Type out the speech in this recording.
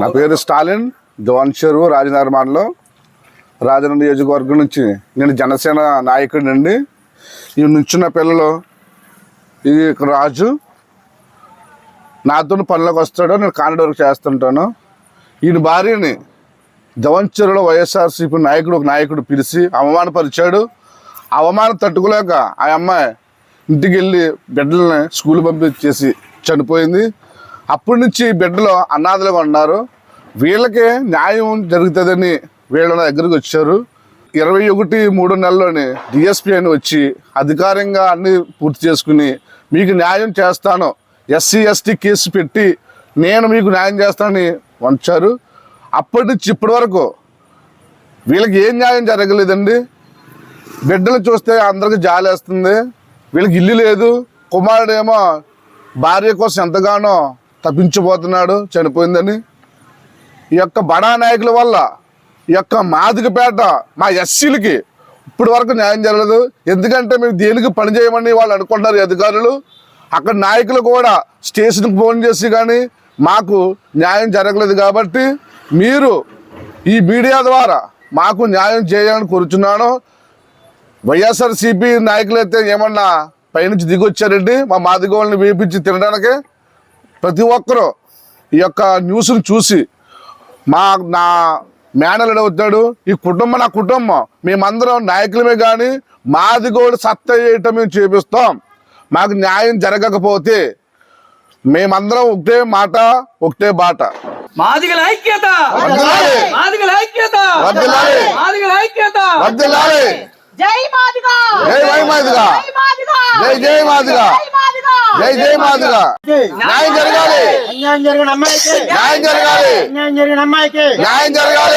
నా పేరు స్టాలిన్ జవాన్ చెరువు రాజనగర్ మండలం. రాజన నియోజకవర్గం నుంచి నేను జనసేన నాయకుడి నుండి ఈ నుంచున్న పిల్లలు ఇది రాజు నాతో పనిలోకి వస్తాడో నేను కాంట్రాక్ట్ వరకు చేస్తుంటాను. ఈయన భార్యని జవాన్ చెరువులో వైఎస్ఆర్సీపీ నాయకుడు ఒక నాయకుడు పిలిచి అవమానపరిచాడు. అవమానం తట్టుకోలేక ఆ అమ్మాయి ఇంటికి వెళ్ళి బిడ్డల్ని స్కూల్ పంపించేసి చనిపోయింది. అప్పటి నుంచి బిడ్డలు అనాథలుగా ఉన్నారు. వీళ్ళకే న్యాయం జరుగుతుందని వీళ్ళ దగ్గరకు దగ్గరికి వచ్చారు. ఇరవై ఒకటి మూడు నెలల్లోనే డిఎస్పీ అని వచ్చి అధికారంగా అన్ని పూర్తి చేసుకుని మీకు న్యాయం చేస్తాను. ఎస్సీ ఎస్టీ కేసు పెట్టి నేను మీకు న్యాయం చేస్తానని వంచారు. అప్పటి నుంచి ఇప్పటి వరకు వీళ్ళకి ఏం న్యాయం జరగలేదండి. బిడ్డలు చూస్తే అందరికి జాలేస్తుంది. వీళ్ళకి ఇల్లు లేదు. కుమారుడేమో భార్య కోసం ఎంతగానో తప్పించిపోతున్నాడు చనిపోయిందని. ఈ యొక్క బడా నాయకుల వల్ల ఈ యొక్క మాదికపేట మా ఎస్సీలకి ఇప్పటి వరకు న్యాయం జరగలేదు. ఎందుకంటే మేము దేనికి పని చేయమని వాళ్ళు అనుకుంటున్నారు అధికారులు? అక్కడ నాయకులు కూడా స్టేషన్కి ఫోన్ చేసి కానీ మాకు న్యాయం జరగలేదు కాబట్టి మీరు ఈ మీడియా ద్వారా మాకు న్యాయం చేయాలని కోరుచున్నాను. వైఎస్ఆర్సీపీ నాయకులైతే ఏమన్నా పైనుంచి దిగొచ్చారండి? మా మాదిగోళ్ళని వేపించి తినడానికి ప్రతి ఒక్కరూ ఈ యొక్క న్యూస్ని చూసి మా నా మేనలుడు అవుతాడు ఈ కుటుంబం నా కుటుంబం. మేమందరం నాయకులమే కానీ మాదిగోడు సత్త చేయటం మేము చేపిస్తాం. మాకు న్యాయం జరగకపోతే మేమందరం ఒకటే మాట ఒకటే బాట. మాదిగల ఐక్యత! మాదిగల ఐక్యత! వర్ధిల్లాలి! మాదిగల ఐక్యత! వర్ధిల్లాలి! జై మాదిగా! జై జై మాదిగా! జై మాదిగా! జై జై మాదిగా! జై జై మాదిగా. న్యాయం జరగాలి. అన్యాయం జరిగిన అమ్మాయికి. న్యాయం జరగాలి. అన్యాయం జరిగిన అమ్మాయికి. న్యాయం జరగాలి.